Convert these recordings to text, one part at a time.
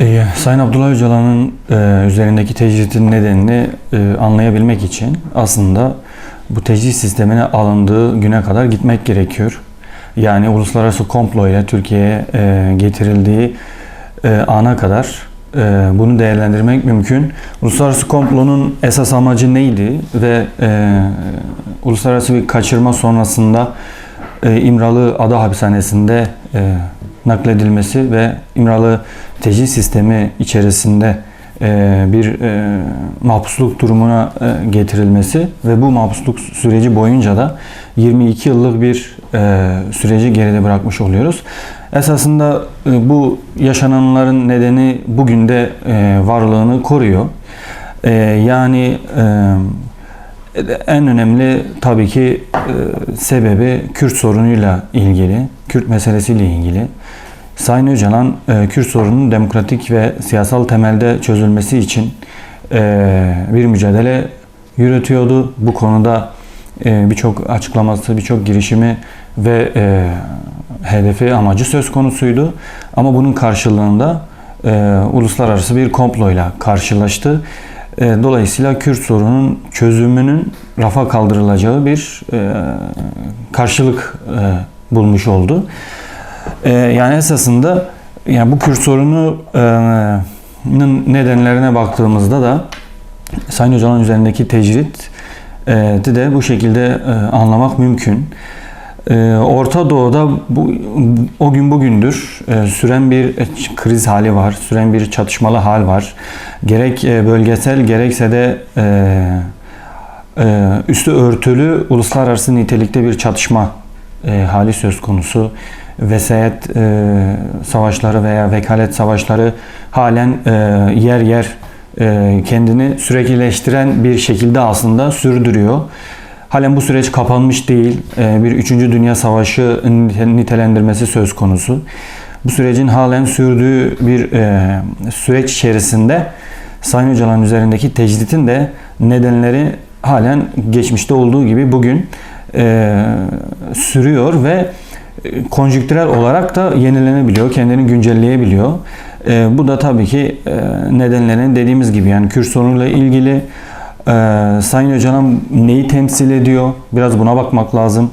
Ee, Sayın Abdullah Öcalan'ın e, üzerindeki tecritin nedenini e, anlayabilmek için aslında bu tecrit sistemine alındığı güne kadar gitmek gerekiyor. Yani uluslararası komplo ile Türkiye'ye e, getirildiği e, ana kadar e, bunu değerlendirmek mümkün. Uluslararası komplonun esas amacı neydi ve e, uluslararası bir kaçırma sonrasında e, İmralı Ada Hapishanesi'nde e, nakledilmesi ve İmralı tecrit sistemi içerisinde e, bir e, mahpusluk durumuna e, getirilmesi ve bu mahpusluk süreci boyunca da 22 yıllık bir süreci geride bırakmış oluyoruz. Esasında bu yaşananların nedeni bugün de varlığını koruyor. Yani en önemli tabii ki sebebi Kürt sorunuyla ilgili, Kürt meselesiyle ilgili. Sayın Öcalan, e, Kürt sorununun demokratik ve siyasal temelde çözülmesi için e, bir mücadele yürütüyordu. Bu konuda e, birçok açıklaması, birçok girişimi ve hedefi, amacı söz konusuydu. Ama bunun karşılığında uluslararası bir komployla karşılaştı. Dolayısıyla Kürt sorunun çözümünün rafa kaldırılacağı bir karşılık bulmuş oldu. E, yani esasında yani bu Kürt sorununun nedenlerine baktığımızda da Sayın Öcalan üzerindeki tecrit e, de bu şekilde e, anlamak mümkün. E, Orta Doğu'da bu o gün bugündür e, süren bir kriz hali var, süren bir çatışmalı hal var. Gerek e, bölgesel gerekse de e, e, üstü örtülü uluslararası nitelikte bir çatışma e, hali söz konusu. Vesayet e, savaşları veya vekalet savaşları halen e, yer yer e, kendini süreklileştiren bir şekilde aslında sürdürüyor. Halen bu süreç kapanmış değil. E, bir 3. Dünya Savaşı nitelendirmesi söz konusu. Bu sürecin halen sürdüğü bir e, süreç içerisinde Sayın Öcalan üzerindeki tecritin de nedenleri halen geçmişte olduğu gibi bugün e, sürüyor ve konjüktürel olarak da yenilenebiliyor, kendini güncelleyebiliyor. E, bu da tabii ki e, nedenlerin dediğimiz gibi yani Kürt sorunuyla ilgili e, Sayın Öcalan neyi temsil ediyor? Biraz buna bakmak lazım.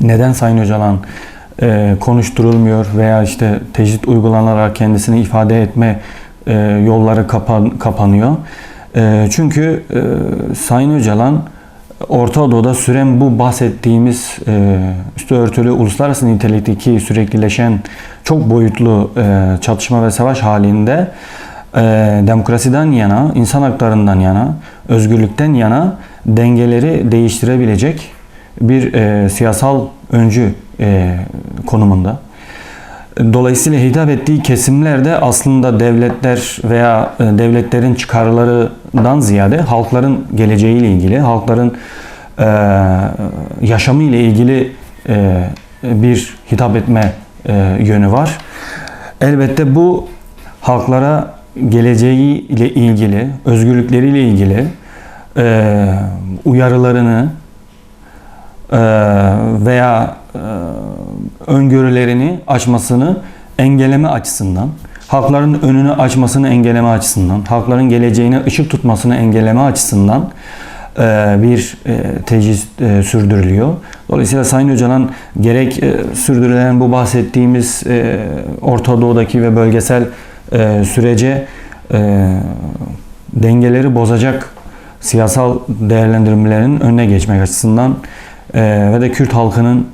Neden Sayın Öcalan e, konuşturulmuyor veya işte tecrit uygulanarak kendisini ifade etme e, yolları kapan, kapanıyor. E, çünkü e, Sayın Öcalan Orta Doğu'da süren bu bahsettiğimiz e, üstü örtülü uluslararası nitelikteki süreklileşen çok boyutlu e, çatışma ve savaş halinde e, demokrasiden yana, insan haklarından yana, özgürlükten yana dengeleri değiştirebilecek bir e, siyasal öncü e, konumunda. Dolayısıyla hitap ettiği kesimlerde aslında devletler veya e, devletlerin çıkarlarından ziyade halkların geleceğiyle ilgili, halkların e, yaşamı ile ilgili e, bir hitap etme yönü var. Elbette bu halklara geleceği ile ilgili, özgürlükleriyle ilgili uyarılarını veya öngörülerini açmasını engelleme açısından, halkların önünü açmasını engelleme açısından, halkların geleceğine ışık tutmasını engelleme açısından e, bir e, tecrit e, sürdürülüyor. Dolayısıyla Sayın Öcalan gerek sürdürülen bu bahsettiğimiz Orta Doğu'daki ve bölgesel sürece dengeleri bozacak siyasal değerlendirmelerin önüne geçmek açısından ve de Kürt halkının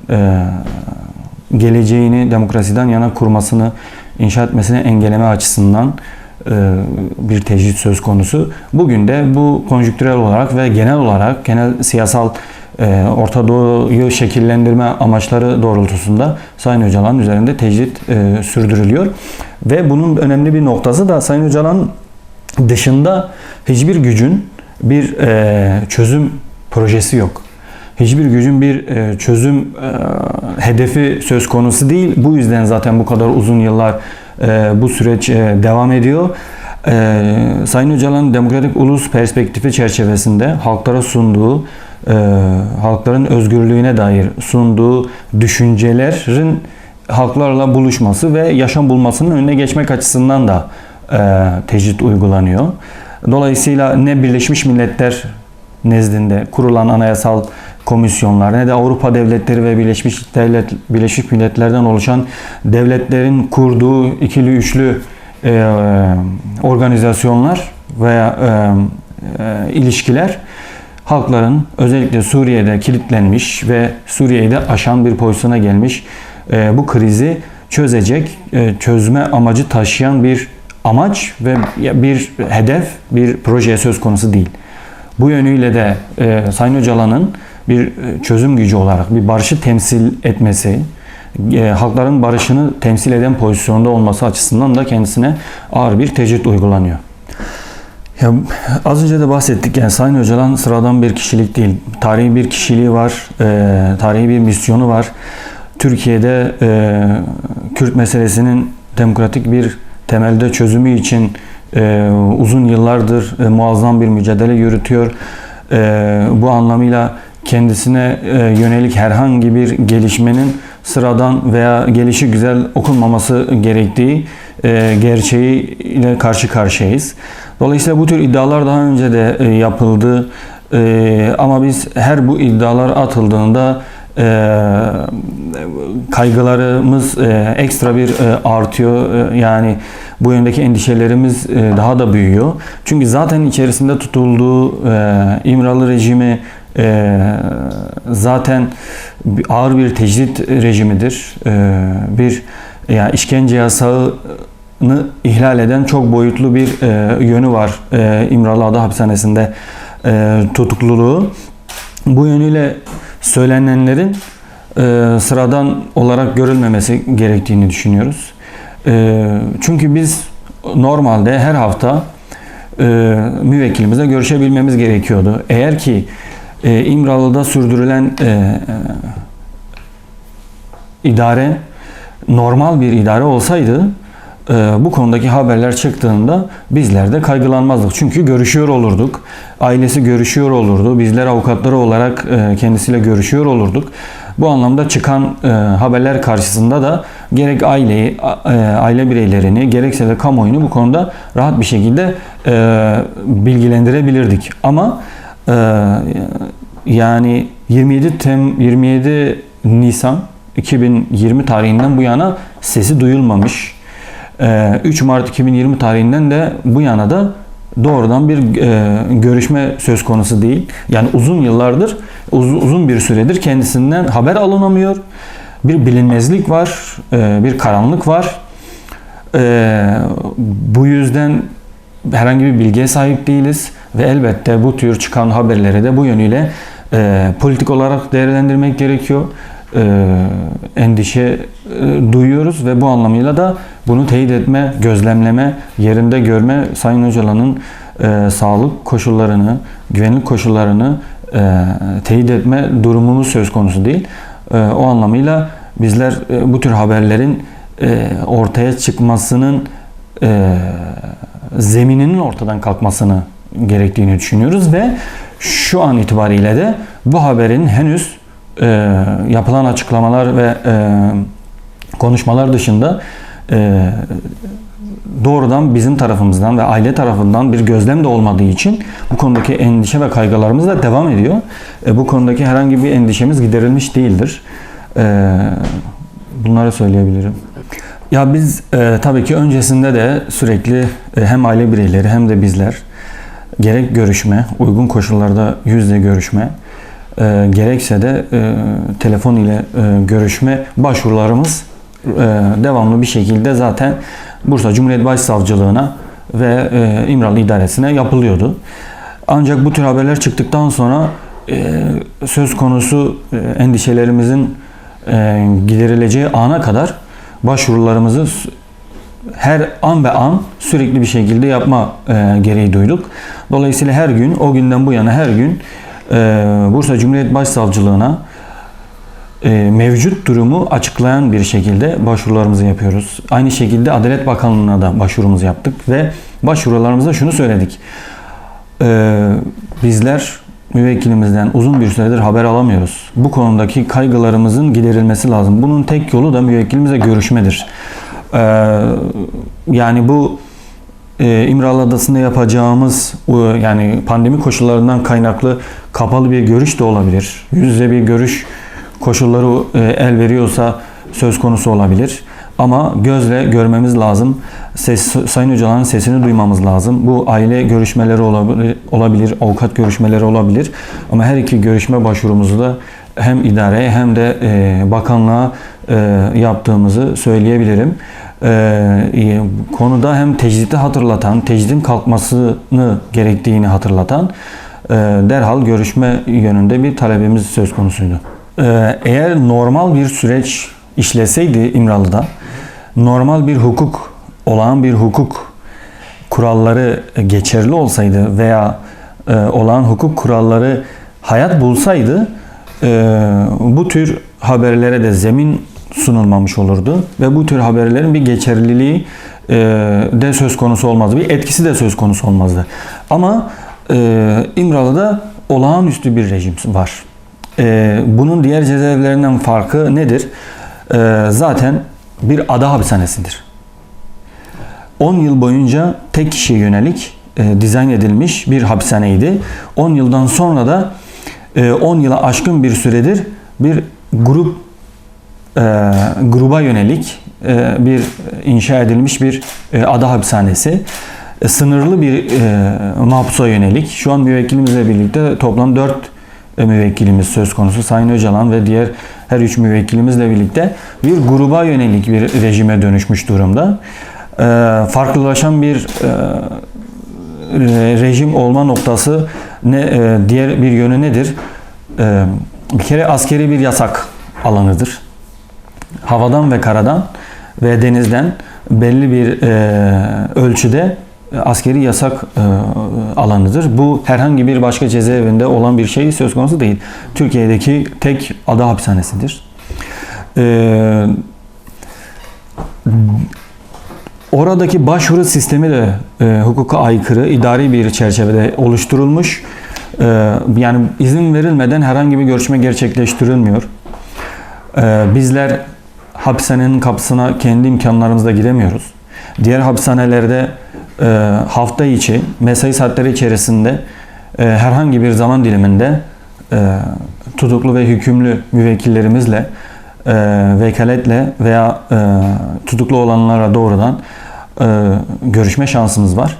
geleceğini demokrasiden yana kurmasını, inşa etmesini engelleme açısından e, bir tecrit söz konusu. Bugün de bu konjüktürel olarak ve genel olarak genel siyasal e, Orta Doğu'yu şekillendirme amaçları doğrultusunda Sayın Öcalan üzerinde tecrit e, sürdürülüyor. Ve bunun önemli bir noktası da Sayın Öcalan dışında hiçbir gücün bir çözüm projesi yok hiçbir gücün bir e, çözüm e, hedefi söz konusu değil. Bu yüzden zaten bu kadar uzun yıllar e, bu süreç devam ediyor. Sayın Öcalan demokratik ulus perspektifi çerçevesinde halklara sunduğu, halkların özgürlüğüne dair sunduğu düşüncelerin halklarla buluşması ve yaşam bulmasının önüne geçmek açısından da tecrit uygulanıyor. Dolayısıyla ne Birleşmiş Milletler nezdinde kurulan anayasal komisyonlar ne de Avrupa devletleri ve Birleşmiş Devlet Birleşmiş Milletler'den oluşan devletlerin kurduğu ikili üçlü e, organizasyonlar veya e, e, ilişkiler halkların özellikle Suriye'de kilitlenmiş ve Suriye'yi de aşan bir pozisyona gelmiş e, bu krizi çözecek, e, çözme amacı taşıyan bir amaç ve bir hedef, bir proje söz konusu değil. Bu yönüyle de e, Sayın Öcalan'ın bir e, çözüm gücü olarak bir barışı temsil etmesi, e, halkların barışını temsil eden pozisyonda olması açısından da kendisine ağır bir tecrit uygulanıyor. Ya az önce de bahsettik yani Sayın Öcalan sıradan bir kişilik değil. Tarihi bir kişiliği var, e, tarihi bir misyonu var. Türkiye'de e, Kürt meselesinin demokratik bir temelde çözümü için e, uzun yıllardır e, muazzam bir mücadele yürütüyor. E, bu anlamıyla kendisine e, yönelik herhangi bir gelişmenin sıradan veya gelişi güzel okunmaması gerektiği e, gerçeğiyle karşı karşıyayız. Dolayısıyla bu tür iddialar daha önce de e, yapıldı. Ama biz her bu iddialar atıldığında e, kaygılarımız ekstra bir artıyor. Yani bu yöndeki endişelerimiz daha da büyüyor. Çünkü zaten içerisinde tutulduğu İmralı rejimi e, zaten ağır bir tecrit rejimidir. E, bir yani işkence yasağını ihlal eden çok boyutlu bir e, yönü var e, İmralı Ada Hapishanesi'nde e, tutukluluğu. Bu yönüyle söylenenlerin e, sıradan olarak görülmemesi gerektiğini düşünüyoruz. E, çünkü biz normalde her hafta e, müvekkilimizle görüşebilmemiz gerekiyordu. Eğer ki e, İmralı'da sürdürülen e, e, idare normal bir idare olsaydı e, bu konudaki haberler çıktığında bizler de kaygılanmazdık. Çünkü görüşüyor olurduk. Ailesi görüşüyor olurdu. Bizler avukatları olarak e, kendisiyle görüşüyor olurduk. Bu anlamda çıkan e, haberler karşısında da gerek aileyi, e, aile bireylerini, gerekse de kamuoyunu bu konuda rahat bir şekilde e, bilgilendirebilirdik. Ama e, yani 27 Tem 27 Nisan 2020 tarihinden bu yana sesi duyulmamış. Ee, 3 Mart 2020 tarihinden de bu yana da doğrudan bir e, görüşme söz konusu değil. Yani uzun yıllardır, uz- uzun bir süredir kendisinden haber alınamıyor. Bir bilinmezlik var, e, bir karanlık var. E, bu yüzden herhangi bir bilgiye sahip değiliz ve elbette bu tür çıkan haberleri de bu yönüyle e, politik olarak değerlendirmek gerekiyor. E, endişe e, duyuyoruz ve bu anlamıyla da bunu teyit etme, gözlemleme, yerinde görme Sayın Öcalan'ın e, sağlık koşullarını, güvenlik koşullarını e, teyit etme durumumuz söz konusu değil. E, o anlamıyla bizler e, bu tür haberlerin e, ortaya çıkmasının e, zemininin ortadan kalkmasını gerektiğini düşünüyoruz ve şu an itibariyle de bu haberin henüz e, yapılan açıklamalar ve e, konuşmalar dışında e, doğrudan bizim tarafımızdan ve aile tarafından bir gözlem de olmadığı için bu konudaki endişe ve kaygılarımız da devam ediyor. E, bu konudaki herhangi bir endişemiz giderilmiş değildir. E, bunları söyleyebilirim. Ya biz e, tabii ki öncesinde de sürekli e, hem aile bireyleri hem de bizler gerek görüşme, uygun koşullarda yüzle görüşme, e, gerekse de e, telefon ile e, görüşme başvurularımız e, devamlı bir şekilde zaten Bursa Cumhuriyet Başsavcılığına ve e, İmralı İdaresi'ne yapılıyordu. Ancak bu tür haberler çıktıktan sonra e, söz konusu e, endişelerimizin e, giderileceği ana kadar başvurularımızı her an be an sürekli bir şekilde yapma e, gereği duyduk. Dolayısıyla her gün o günden bu yana her gün e, Bursa Cumhuriyet Başsavcılığına e, mevcut durumu açıklayan bir şekilde başvurularımızı yapıyoruz. Aynı şekilde Adalet Bakanlığı'na da başvurumuzu yaptık ve başvurularımızda şunu söyledik. E, bizler müvekkilimizden uzun bir süredir haber alamıyoruz. Bu konudaki kaygılarımızın giderilmesi lazım. Bunun tek yolu da müvekkilimizle görüşmedir. E, yani bu e, İmralı Adası'nda yapacağımız o, yani pandemi koşullarından kaynaklı kapalı bir görüş de olabilir. Yüz yüze bir görüş koşulları e, el veriyorsa söz konusu olabilir. Ama gözle görmemiz lazım. Ses, Sayın hocaların sesini duymamız lazım. Bu aile görüşmeleri olabilir, avukat görüşmeleri olabilir. Ama her iki görüşme başvurumuzu da hem idareye hem de e, bakanlığa e, yaptığımızı söyleyebilirim. E, konuda hem tecridi hatırlatan, tecridin kalkmasını gerektiğini hatırlatan e, derhal görüşme yönünde bir talebimiz söz konusuydu. E, eğer normal bir süreç işleseydi İmralı'da, normal bir hukuk, olağan bir hukuk kuralları geçerli olsaydı veya e, olağan hukuk kuralları hayat bulsaydı e, bu tür haberlere de zemin sunulmamış olurdu ve bu tür haberlerin bir geçerliliği e, de söz konusu olmazdı. Bir etkisi de söz konusu olmazdı. Ama e, İmralı'da olağanüstü bir rejim var. E, bunun diğer cezaevlerinden farkı nedir? E, zaten bir ada hapishanesidir. 10 yıl boyunca tek kişiye yönelik e, dizayn edilmiş bir hapishaneydi. 10 yıldan sonra da e, 10 yıla aşkın bir süredir bir grup e, gruba yönelik e, bir inşa edilmiş bir e, ada hapishanesi. E, sınırlı bir e, mahpusa yönelik. Şu an müvekkilimizle birlikte toplam 4 e, müvekkilimiz söz konusu. Sayın Öcalan ve diğer her üç müvekkilimizle birlikte bir gruba yönelik bir rejime dönüşmüş durumda. E, farklılaşan bir e, rejim olma noktası ne e, diğer bir yönü nedir? E, bir kere askeri bir yasak alanıdır. Havadan ve karadan ve denizden belli bir e, ölçüde askeri yasak e, alanıdır. Bu herhangi bir başka cezaevinde olan bir şey söz konusu değil. Türkiye'deki tek ada hapishanesidir. E, oradaki başvuru sistemi de e, hukuka aykırı, idari bir çerçevede oluşturulmuş. Yani izin verilmeden herhangi bir görüşme gerçekleştirilmiyor. Bizler hapishanenin kapısına kendi imkanlarımızla giremiyoruz. Diğer hapishanelerde e, hafta içi mesai saatleri içerisinde e, herhangi bir zaman diliminde e, tutuklu ve hükümlü müvekkillerimizle e, vekaletle veya e, tutuklu olanlara doğrudan e, görüşme şansımız var.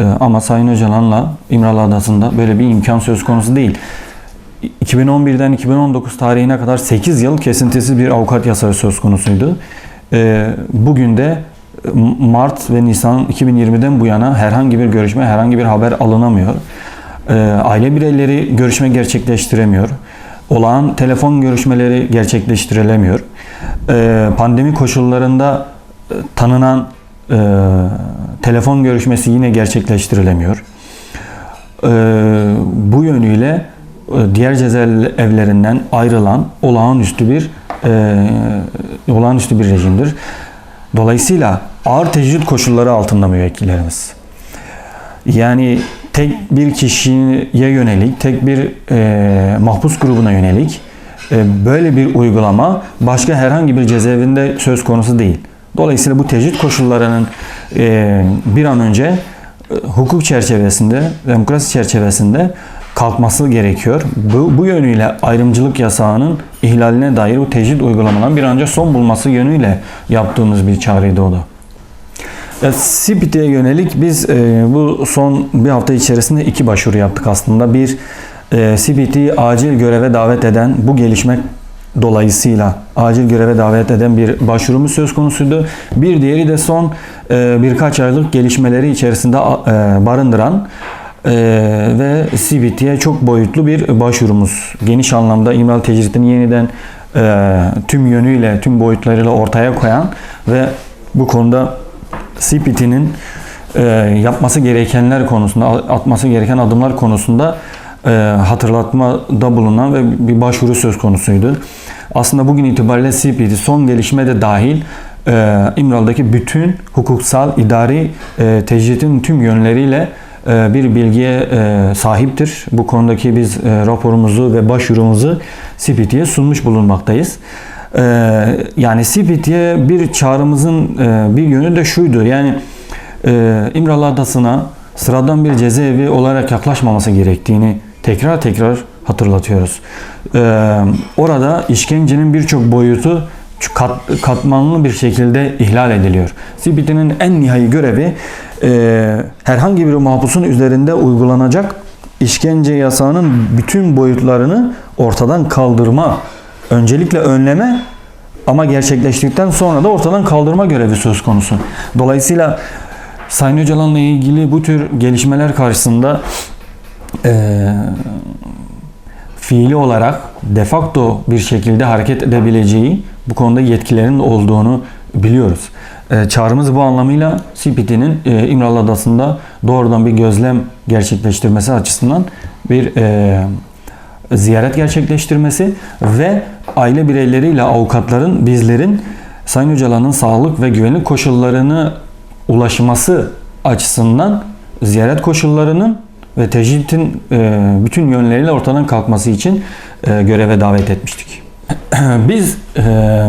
E, ama Sayın Öcalan'la İmralı Adası'nda böyle bir imkan söz konusu değil. 2011'den 2019 tarihine kadar 8 yıl kesintisiz bir avukat yasağı söz konusuydu. E, bugün de Mart ve Nisan 2020'den bu yana herhangi bir görüşme, herhangi bir haber alınamıyor. E, aile bireyleri görüşme gerçekleştiremiyor. Olağan telefon görüşmeleri gerçekleştirilemiyor. E, pandemi koşullarında e, tanınan e, telefon görüşmesi yine gerçekleştirilemiyor. E, bu yönüyle e, diğer cezaevlerinden ayrılan olağanüstü bir olağanüstü bir rejimdir. Dolayısıyla ağır tecrit koşulları altında müvekkillerimiz. Yani tek bir kişiye yönelik, tek bir e, mahpus grubuna yönelik e, böyle bir uygulama başka herhangi bir cezaevinde söz konusu değil. Dolayısıyla bu tecrit koşullarının e, bir an önce e, hukuk çerçevesinde, demokrasi çerçevesinde kalkması gerekiyor. Bu, bu yönüyle ayrımcılık yasağının ihlaline dair bu tecrit uygulamaların bir önce son bulması yönüyle yaptığımız bir çağrıydı o da. CPT'ye yönelik biz e, bu son bir hafta içerisinde iki başvuru yaptık aslında. Bir e, CPT'yi acil göreve davet eden bu gelişme dolayısıyla acil göreve davet eden bir başvurumuz söz konusuydu. Bir diğeri de son e, birkaç aylık gelişmeleri içerisinde e, barındıran ve CBT'ye çok boyutlu bir başvurumuz. Geniş anlamda imral tecritini yeniden e, tüm yönüyle, tüm boyutlarıyla ortaya koyan ve bu konuda CPT'nin e, yapması gerekenler konusunda, atması gereken adımlar konusunda e, hatırlatmada bulunan ve bir başvuru söz konusuydu. Aslında bugün itibariyle CPT son gelişme de dahil e, İmralı'daki bütün hukuksal, idari e, tecritin tüm yönleriyle bir bilgiye e, sahiptir. Bu konudaki biz e, raporumuzu ve başvurumuzu CPT'ye sunmuş bulunmaktayız. Yani CPT'ye bir çağrımızın bir yönü de şuydu. Yani e, İmralı Adası'na sıradan bir cezaevi olarak yaklaşmaması gerektiğini tekrar tekrar hatırlatıyoruz. E, orada işkencenin birçok boyutu kat, katmanlı bir şekilde ihlal ediliyor. CBT'nin en nihai görevi e, herhangi bir mahpusun üzerinde uygulanacak işkence yasağının bütün boyutlarını ortadan kaldırma, öncelikle önleme ama gerçekleştikten sonra da ortadan kaldırma görevi söz konusu. Dolayısıyla Sayın Öcalan'la ilgili bu tür gelişmeler karşısında eee fiili olarak de facto bir şekilde hareket edebileceği bu konuda yetkilerin olduğunu biliyoruz. E, çağrımız bu anlamıyla CPT'nin e, İmralı Adası'nda doğrudan bir gözlem gerçekleştirmesi açısından bir e, ziyaret gerçekleştirmesi ve aile bireyleriyle avukatların, bizlerin Sayın Öcalan'ın sağlık ve güvenlik koşullarını ulaşması açısından ziyaret koşullarının ve tecridin e, bütün yönleriyle ortadan kalkması için göreve davet etmiştik. Biz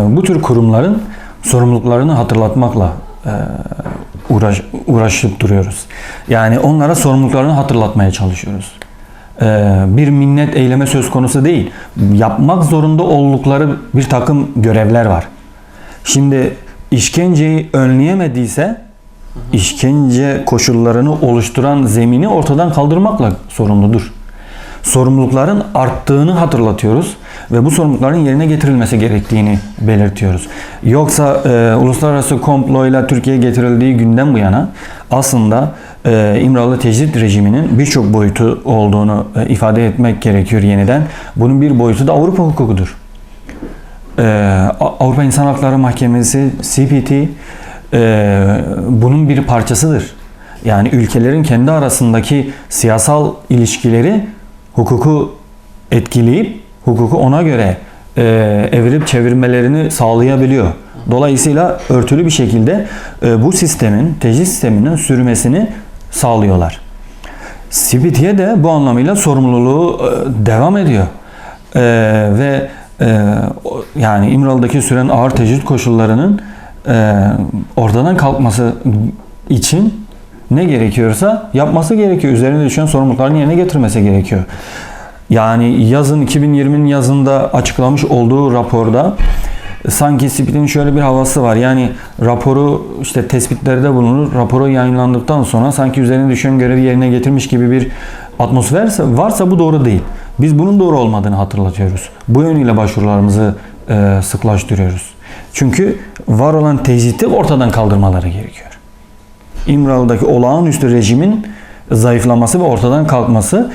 bu tür kurumların sorumluluklarını hatırlatmakla e, uğraş, uğraşıp duruyoruz. Yani onlara sorumluluklarını hatırlatmaya çalışıyoruz. E, bir minnet eyleme söz konusu değil. Yapmak zorunda oldukları bir takım görevler var. Şimdi işkenceyi önleyemediyse işkence koşullarını oluşturan zemini ortadan kaldırmakla sorumludur. Sorumlulukların arttığını hatırlatıyoruz ve bu sorumlulukların yerine getirilmesi gerektiğini belirtiyoruz. Yoksa e, uluslararası komployla Türkiye getirildiği günden bu yana aslında e, İmralı tecrit rejiminin birçok boyutu olduğunu e, ifade etmek gerekiyor yeniden. Bunun bir boyutu da Avrupa hukukudur. E, Avrupa İnsan Hakları Mahkemesi, CPT, e, bunun bir parçasıdır. Yani ülkelerin kendi arasındaki siyasal ilişkileri hukuku etkileyip hukuku ona göre e, evirip çevirmelerini sağlayabiliyor. Dolayısıyla örtülü bir şekilde e, bu sistemin, tecrit sisteminin sürmesini sağlıyorlar. CBT'ye de bu anlamıyla sorumluluğu e, devam ediyor. E, ve e, yani İmralı'daki süren ağır tecrit koşullarının e, ortadan kalkması için ne gerekiyorsa yapması gerekiyor. Üzerine düşen sorumluluklarını yerine getirmesi gerekiyor. Yani yazın 2020'nin yazında açıklamış olduğu raporda sanki SPİD'in şöyle bir havası var. Yani raporu işte tespitlerde bulunur. Raporu yayınlandıktan sonra sanki üzerine düşen görevi yerine getirmiş gibi bir atmosfer varsa bu doğru değil. Biz bunun doğru olmadığını hatırlatıyoruz. Bu yönüyle başvurularımızı e, sıklaştırıyoruz. Çünkü var olan tecriti ortadan kaldırmaları gerekiyor. İmralı'daki olağanüstü rejimin zayıflaması ve ortadan kalkması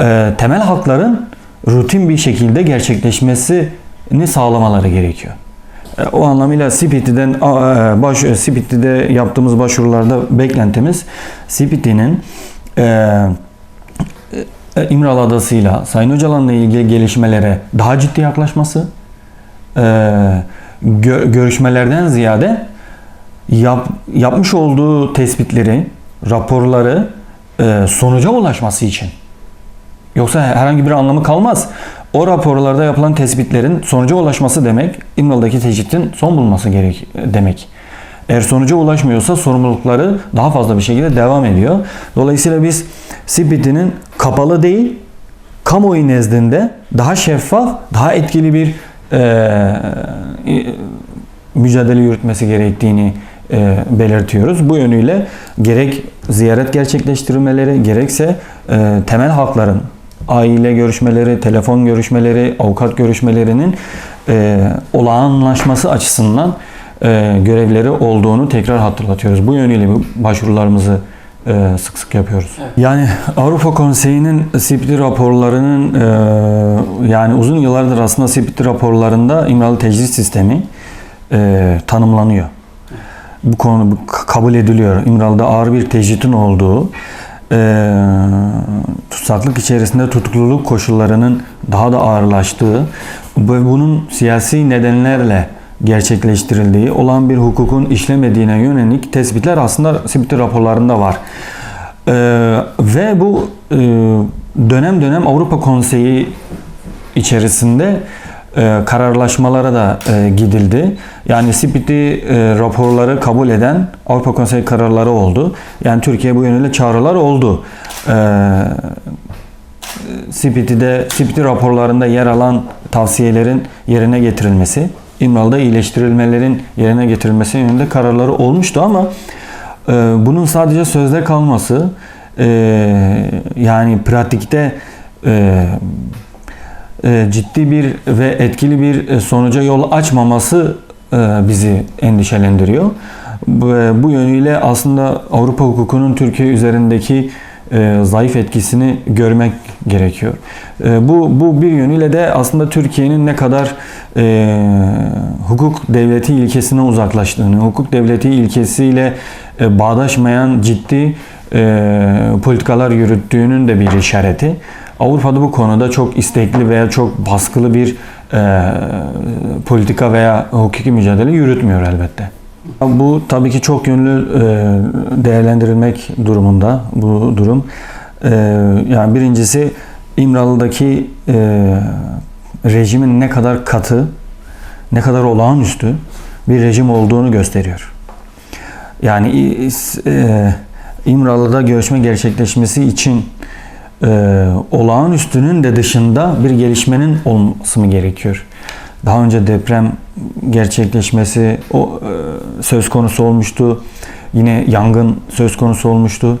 e, temel hakların rutin bir şekilde gerçekleşmesini sağlamaları gerekiyor. E, o anlamıyla CPT'den e, baş CPT'de yaptığımız başvurularda beklentimiz CPT'nin e, e, İmralı Adası'yla Sayın Öcalan'la ilgili gelişmelere daha ciddi yaklaşması, e, gö- görüşmelerden ziyade yap, yapmış olduğu tespitleri, raporları e, sonuca ulaşması için. Yoksa herhangi bir anlamı kalmaz. O raporlarda yapılan tespitlerin sonuca ulaşması demek, İmralı'daki tecritin son bulması gerek demek. Eğer sonuca ulaşmıyorsa sorumlulukları daha fazla bir şekilde devam ediyor. Dolayısıyla biz CBT'nin kapalı değil, kamuoyu nezdinde daha şeffaf, daha etkili bir e, mücadele yürütmesi gerektiğini e, belirtiyoruz. Bu yönüyle gerek ziyaret gerçekleştirmeleri gerekse e, temel hakların aile görüşmeleri, telefon görüşmeleri, avukat görüşmelerinin e, olağanlaşması açısından e, görevleri olduğunu tekrar hatırlatıyoruz. Bu yönüyle başvurularımızı e, sık sık yapıyoruz. Evet. Yani Avrupa Konseyi'nin CPT raporlarının e, yani uzun yıllardır aslında CPT raporlarında İmralı tecrit sistemi e, tanımlanıyor. Bu konu kabul ediliyor. İmralı'da ağır bir tecritin olduğu, e, tutsaklık içerisinde tutukluluk koşullarının daha da ağırlaştığı ve bunun siyasi nedenlerle gerçekleştirildiği, olan bir hukukun işlemediğine yönelik tespitler aslında CPT raporlarında var. Ee, ve bu e, dönem dönem Avrupa Konseyi içerisinde e, kararlaşmalara da e, gidildi. Yani Spiti e, raporları kabul eden Avrupa Konseyi kararları oldu. Yani Türkiye bu yönüyle çağrılar oldu. E, Spiti'de, Spiti raporlarında yer alan tavsiyelerin yerine getirilmesi, İmralı'da iyileştirilmelerin yerine getirilmesi yönünde kararları olmuştu ama e, bunun sadece sözde kalması e, yani pratikte e, ciddi bir ve etkili bir e, sonuca yol açmaması e, bizi endişelendiriyor. Bu, e, yönüyle aslında Avrupa hukukunun Türkiye üzerindeki e, zayıf etkisini görmek gerekiyor. E, bu bu bir yönüyle de aslında Türkiye'nin ne kadar e, hukuk devleti ilkesine uzaklaştığını, hukuk devleti ilkesiyle e, bağdaşmayan ciddi e, politikalar yürüttüğünün de bir işareti. Avrupa'da bu konuda çok istekli veya çok baskılı bir e, politika veya hukuki mücadele yürütmüyor elbette. Bu tabii ki çok yönlü e, değerlendirilmek durumunda bu durum. E, yani birincisi İmralı'daki e, rejimin ne kadar katı, ne kadar olağanüstü bir rejim olduğunu gösteriyor. Yani e, İmralı'da görüşme gerçekleşmesi için e, olağanüstünün de dışında bir gelişmenin olması mı gerekiyor? Daha önce deprem gerçekleşmesi o e, söz konusu olmuştu. Yine yangın söz konusu olmuştu.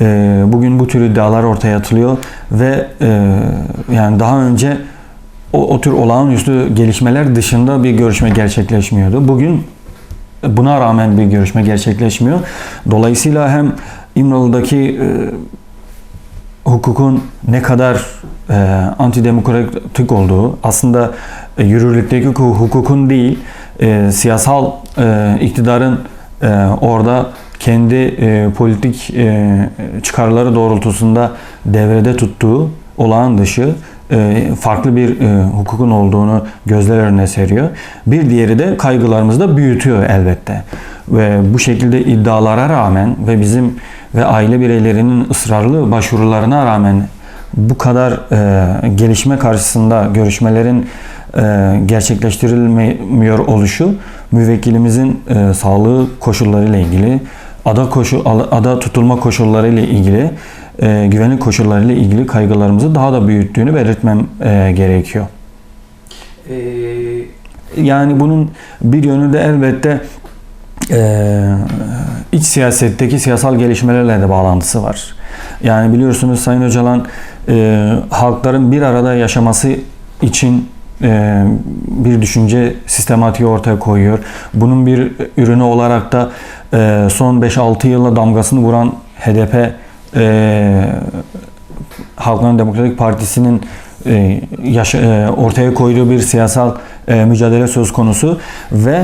E, bugün bu tür iddialar ortaya atılıyor ve e, yani daha önce o, o tür olağanüstü gelişmeler dışında bir görüşme gerçekleşmiyordu. Bugün buna rağmen bir görüşme gerçekleşmiyor. Dolayısıyla hem İmralı'daki e, hukukun ne kadar e, antidemokratik olduğu aslında e, yürürlükteki hukukun değil e, siyasal e, iktidarın e, orada kendi e, politik e, çıkarları doğrultusunda devrede tuttuğu olağan dışı e, farklı bir e, hukukun olduğunu gözler önüne seriyor. Bir diğeri de kaygılarımızı da büyütüyor elbette. Ve bu şekilde iddialara rağmen ve bizim ve aile bireylerinin ısrarlı başvurularına rağmen bu kadar e, gelişme karşısında görüşmelerin e, gerçekleştirilmiyor oluşu müvekkilimizin e, sağlığı koşullarıyla ilgili, ada koşu ada tutulma koşulları ile ilgili, e, güvenlik koşulları ile ilgili kaygılarımızı daha da büyüttüğünü belirtmem e, gerekiyor. Ee, Yani bunun bir yönü de elbette e, iç siyasetteki siyasal gelişmelerle de bağlantısı var. Yani biliyorsunuz Sayın Öcalan e, halkların bir arada yaşaması için e, bir düşünce sistematiği ortaya koyuyor. Bunun bir ürünü olarak da e, son 5-6 yılla damgasını vuran HDP e, Halkların Demokratik Partisi'nin e, yaşa- e, ortaya koyduğu bir siyasal e, mücadele söz konusu ve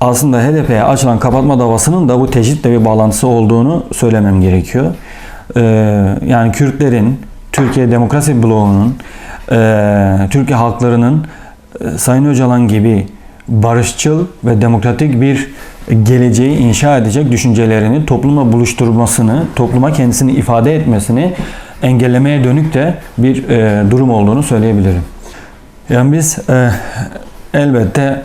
aslında HDP'ye açılan kapatma davasının da bu tecritle bir bağlantısı olduğunu söylemem gerekiyor. E, yani Kürtlerin, Türkiye Demokrasi Bloğu'nun, e, Türkiye halklarının e, Sayın Öcalan gibi barışçıl ve demokratik bir geleceği inşa edecek düşüncelerini toplumla buluşturmasını, topluma kendisini ifade etmesini engellemeye dönük de bir e, durum olduğunu söyleyebilirim. Yani biz elbette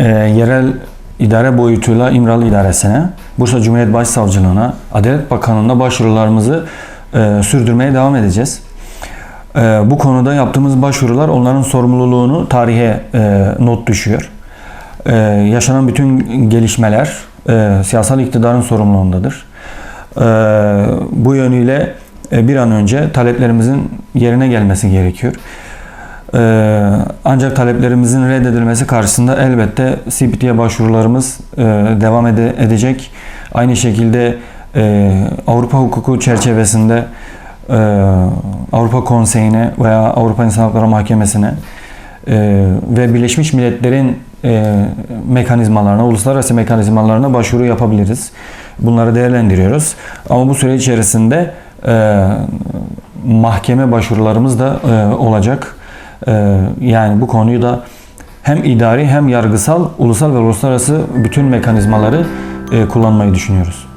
e, yerel idare boyutuyla İmralı İdaresi'ne, Bursa Cumhuriyet Başsavcılığına, Adalet Bakanlığı'na başvurularımızı e, sürdürmeye devam edeceğiz. E, bu konuda yaptığımız başvurular onların sorumluluğunu tarihe e, not düşüyor. E, yaşanan bütün gelişmeler e, siyasal iktidarın sorumluluğundadır. E, bu yönüyle e, bir an önce taleplerimizin yerine gelmesi gerekiyor. Ee, ancak taleplerimizin reddedilmesi karşısında elbette CBT'ye başvurularımız e, devam ede- edecek. Aynı şekilde e, Avrupa hukuku çerçevesinde e, Avrupa Konseyi'ne veya Avrupa İnsan Hakları Mahkemesi'ne ve Birleşmiş Milletler'in mekanizmalarına, uluslararası mekanizmalarına başvuru yapabiliriz. Bunları değerlendiriyoruz. Ama bu süre içerisinde mahkeme başvurularımız da e, olacak. E, yani bu konuyu da hem idari hem yargısal, ulusal ve uluslararası bütün mekanizmaları e, kullanmayı düşünüyoruz.